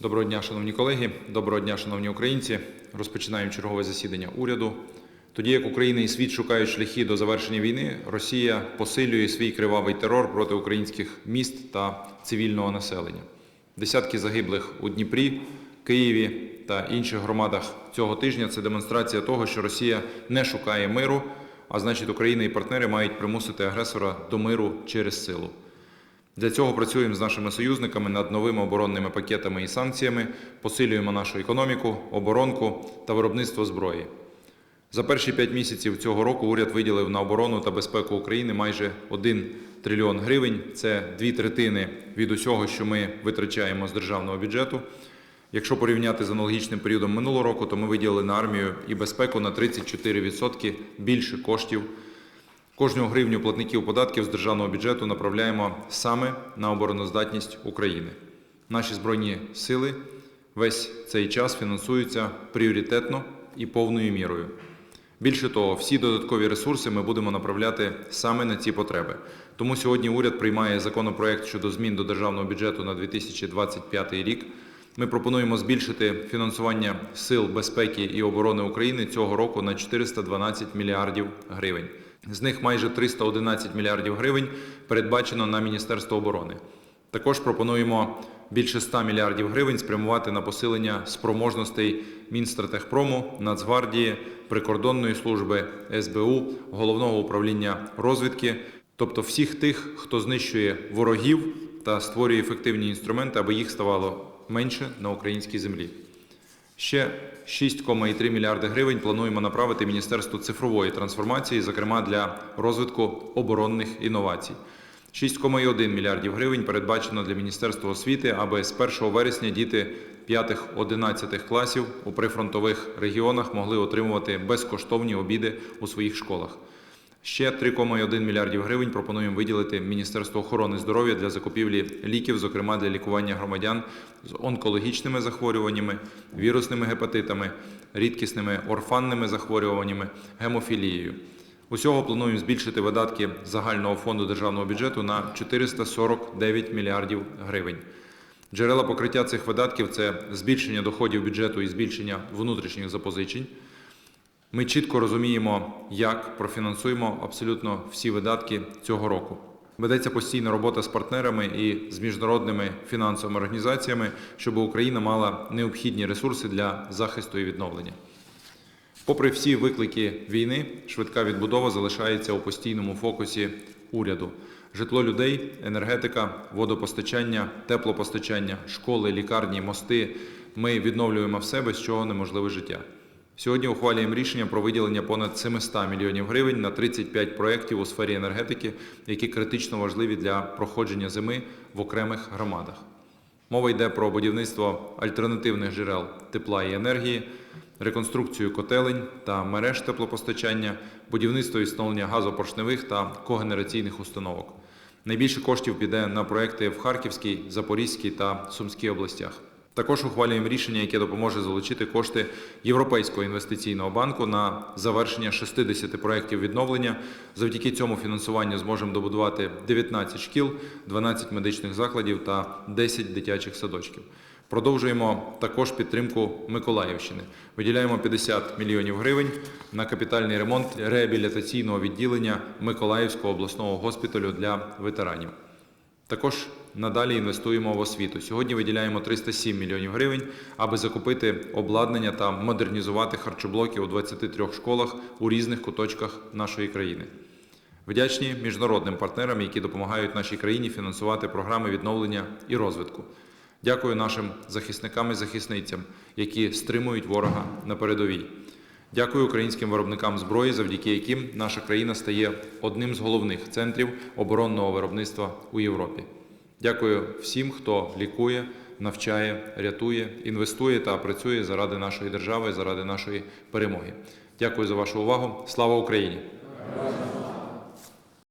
Доброго дня, шановні колеги, доброго дня, шановні українці. Розпочинаємо чергове засідання уряду. Тоді як Україна і світ шукають шляхи до завершення війни, Росія посилює свій кривавий терор проти українських міст та цивільного населення. Десятки загиблих у Дніпрі, Києві та інших громадах цього тижня це демонстрація того, що Росія не шукає миру, а значить, Україна і партнери мають примусити агресора до миру через силу. Для цього працюємо з нашими союзниками над новими оборонними пакетами і санкціями, посилюємо нашу економіку, оборонку та виробництво зброї. За перші п'ять місяців цього року уряд виділив на оборону та безпеку України майже 1 трильйон гривень. Це дві третини від усього, що ми витрачаємо з державного бюджету. Якщо порівняти з аналогічним періодом минулого року, то ми виділили на армію і безпеку на 34% більше коштів. Кожну гривню платників податків з державного бюджету направляємо саме на обороноздатність України. Наші збройні сили весь цей час фінансуються пріоритетно і повною мірою. Більше того, всі додаткові ресурси ми будемо направляти саме на ці потреби. Тому сьогодні уряд приймає законопроект щодо змін до державного бюджету на 2025 рік. Ми пропонуємо збільшити фінансування сил безпеки і оборони України цього року на 412 мільярдів гривень. З них майже 311 мільярдів гривень передбачено на Міністерство оборони. Також пропонуємо більше 100 мільярдів гривень спрямувати на посилення спроможностей Мінстратегпрому, Нацгвардії, прикордонної служби СБУ, головного управління розвідки, тобто всіх тих, хто знищує ворогів та створює ефективні інструменти, аби їх ставало менше на українській землі. Ще 6,3 мільярди гривень плануємо направити Міністерству цифрової трансформації, зокрема для розвитку оборонних інновацій. 6,1 мільярдів гривень передбачено для Міністерства освіти, аби з 1 вересня діти 5-11 класів у прифронтових регіонах могли отримувати безкоштовні обіди у своїх школах. Ще 3,1 мільярдів гривень пропонуємо виділити Міністерству охорони здоров'я для закупівлі ліків, зокрема для лікування громадян з онкологічними захворюваннями, вірусними гепатитами, рідкісними орфанними захворюваннями, гемофілією. Усього плануємо збільшити видатки загального фонду державного бюджету на 449 мільярдів гривень. Джерела покриття цих видатків це збільшення доходів бюджету і збільшення внутрішніх запозичень. Ми чітко розуміємо, як профінансуємо абсолютно всі видатки цього року. Ведеться постійна робота з партнерами і з міжнародними фінансовими організаціями, щоб Україна мала необхідні ресурси для захисту і відновлення. Попри всі виклики війни, швидка відбудова залишається у постійному фокусі уряду. Житло людей, енергетика, водопостачання, теплопостачання, школи, лікарні, мости. Ми відновлюємо все, без чого неможливе життя. Сьогодні ухвалюємо рішення про виділення понад 700 мільйонів гривень на 35 проєктів у сфері енергетики, які критично важливі для проходження зими в окремих громадах. Мова йде про будівництво альтернативних джерел тепла і енергії, реконструкцію котелень та мереж теплопостачання, будівництво і встановлення газопоршневих та когенераційних установок. Найбільше коштів піде на проекти в Харківській, Запорізькій та Сумській областях. Також ухвалюємо рішення, яке допоможе залучити кошти Європейського інвестиційного банку на завершення 60 проєктів відновлення. Завдяки цьому фінансуванню зможемо добудувати 19 шкіл, 12 медичних закладів та 10 дитячих садочків. Продовжуємо також підтримку Миколаївщини. Виділяємо 50 мільйонів гривень на капітальний ремонт реабілітаційного відділення Миколаївського обласного госпіталю для ветеранів. Також надалі інвестуємо в освіту. Сьогодні виділяємо 307 мільйонів гривень, аби закупити обладнання та модернізувати харчоблоки у 23 школах у різних куточках нашої країни. Вдячні міжнародним партнерам, які допомагають нашій країні фінансувати програми відновлення і розвитку. Дякую нашим захисникам і захисницям, які стримують ворога на передовій. Дякую українським виробникам зброї, завдяки яким наша країна стає одним з головних центрів оборонного виробництва у Європі. Дякую всім, хто лікує, навчає, рятує, інвестує та працює заради нашої держави, заради нашої перемоги. Дякую за вашу увагу. Слава Україні!